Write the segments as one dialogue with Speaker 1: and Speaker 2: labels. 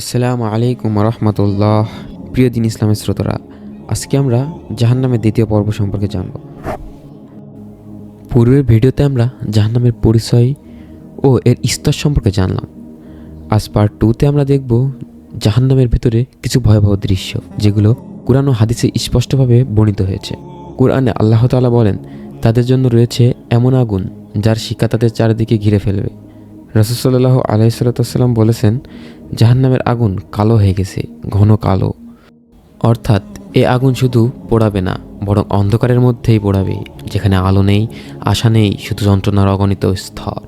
Speaker 1: আসসালামু আলাইকুম রহমতুল্লাহ প্রিয় দিন ইসলামের শ্রোতারা, আজকে আমরা জাহান্নামের দ্বিতীয় পর্ব সম্পর্কে জানব। পূর্বের ভিডিওতে আমরা জাহান্নামের পরিচয় ও এর স্তর সম্পর্কে জানলাম। আজ পার্ট টুতে আমরা দেখব জাহান্নামের ভেতরে কিছু ভয়াবহ দৃশ্য, যেগুলো কোরআন ও হাদিসে স্পষ্টভাবে বর্ণিত হয়েছে। কোরআনে আল্লাহ তাআলা বলেন, তাদের জন্য রয়েছে এমন আগুন যার শিকা তাদের চারিদিকে ঘিরে ফেলবে। রসুসাল্লাহ আলাইসাল্লাম বলেছেন জাহান্নামের আগুন কালো হয়ে গেছে, ঘন কালো। অর্থাৎ এ আগুন শুধু পোড়াবে না, বরং অন্ধকারের মধ্যেই পোড়াবে, যেখানে আলো নেই, আশা নেই, শুধু যন্ত্রণার অগণিত স্তর।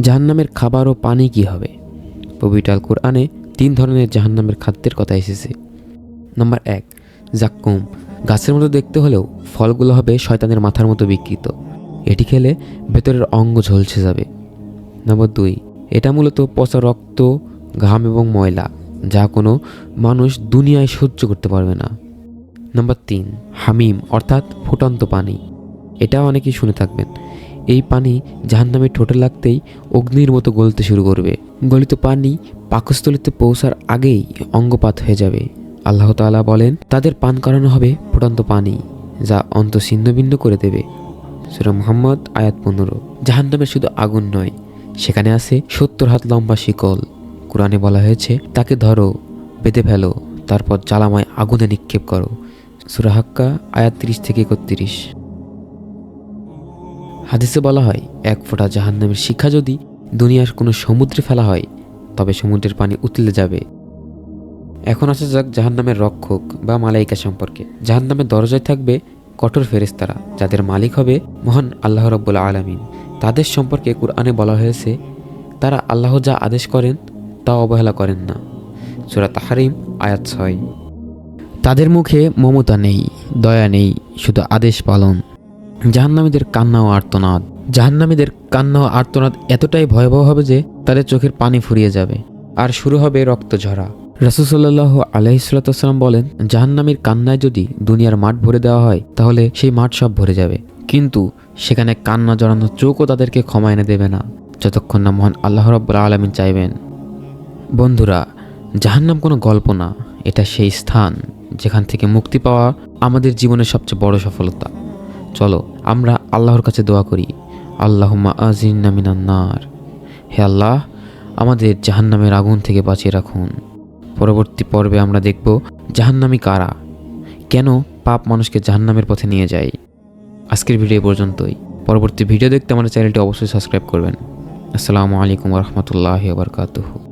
Speaker 1: জাহান্নামের খাবার ও পানি কি হবে? পবিটাল কোরআনে তিন ধরনের জাহান্নামের খাদ্যের কথা এসেছে। নম্বর এক, জাক্কুম। গাছের মতো দেখতে হলেও ফলগুলো হবে শয়তানের মাথার মতো বিকৃত। এটি খেলে ভেতরের অঙ্গ ঝলসে যাবে। নম্বর দুই, এটা মূলত পচা রক্ত ঘাম এবং ময়লা, যা কোনো মানুষ দুনিয়ায় সহ্য করতে পারবে না। নম্বর তিন, হামিম, অর্থাৎ ফুটন্ত পানি। এটা অনেকেই শুনে থাকবেন। এই পানি জাহান্নামে ঠোঁটে লাগতেই অগ্নির মতো গলতে শুরু করবে। গলিত পানি পাকস্থলিতে পৌঁছার আগেই অঙ্গপাত হয়ে যাবে। আল্লাহ তাআলা বলেন, তাদের পান করানো হবে ফুটন্ত পানি, যা অন্ত ছিন্ন ভিন্ন করে দেবে। সুরা মোহাম্মদ, আয়াত পনেরো। জাহান্নামের শুধু আগুন নয়, সেখানে আছে সত্তর হাত লম্বা শিকল। কোরআনে বলা হয়েছে, তাকে ধরো, বেঁধে ফেলো, তারপর জ্বালামায় আগুনে নিক্ষেপ করো। সুরাহাক্কা আয়াত তিরিশ থেকে একত্রিশ। হাদিসে বলা হয়, এক ফোঁটা জাহান্নামের শিক্ষা যদি দুনিয়ার কোনো সমুদ্রে ফেলা হয়, তবে সমুদ্রের পানি উতলে যাবে। এখন আসা যাক জাহান্নামের রক্ষক বা মালাইকা সম্পর্কে। জাহান্নামের দরজায় থাকবে কঠোর ফেরেস্তারা যাদের মালিক হবে মহান আল্লাহ রব্বুল আলমিন। তাদের সম্পর্কে কুরআনে বলা হয়েছে, তারা আল্লাহ যা আদেশ করেন তা অবহেলা করেন না। সুরা তাহারিম, আয়াত ছয়। তাদের মুখে মমতা নেই, দয়া নেই, শুধু আদেশ পালন। জাহান্নামীদের কান্না ও আর্তনাদ। জাহান্নামীদের কান্না ও আর্তনাদ এতটাই ভয়াবহ হবে যে তাদের চোখের পানি ফুরিয়ে যাবে। আর শুরু হবে রক্ত ঝরা। রাসুসাল্লাহ আলাইসাল্লাম বলেন, জাহান্নামীর কান্নায় যদি দুনিয়ার মাঠ ভরে দেওয়া হয়, তাহলে সেই মাঠ সব ভরে যাবে। কিন্তু সেখানে কান্না জড়ানো চোখও তাদেরকে ক্ষমা এনে দেবে না। যতক্ষণ না মহান আল্লাহ রব্বুল আলমিন চাইবেন। বন্ধুরা, জাহান্নাম কোনো গল্প না, এটা সেই স্থান যেখান থেকে মুক্তি পাওয়া আমাদের জীবনের সবচেয়ে বড় সফলতা। চলো, আমরা আল্লাহর কাছে দোয়া করি। আজিন্না মিনান্নার হে আল্লাহ, আমাদের জাহান্নামের আগুন থেকে বাঁচিয়ে রাখুন। পরবর্তী পর্বে আমরা দেখব জাহান্নামি কারা? কেন পাপ মানুষকে জাহান্নামের পথে নিয়ে যায়? আজকের ভিডিও পর্যন্তই। পরবর্তী ভিডিও দেখতে আমাদের চ্যানেলটি অবশ্যই সাবস্ক্রাইব করবেন। আসসালামু আলাইকুম রহমতুল্লাহ বারকাতুহু।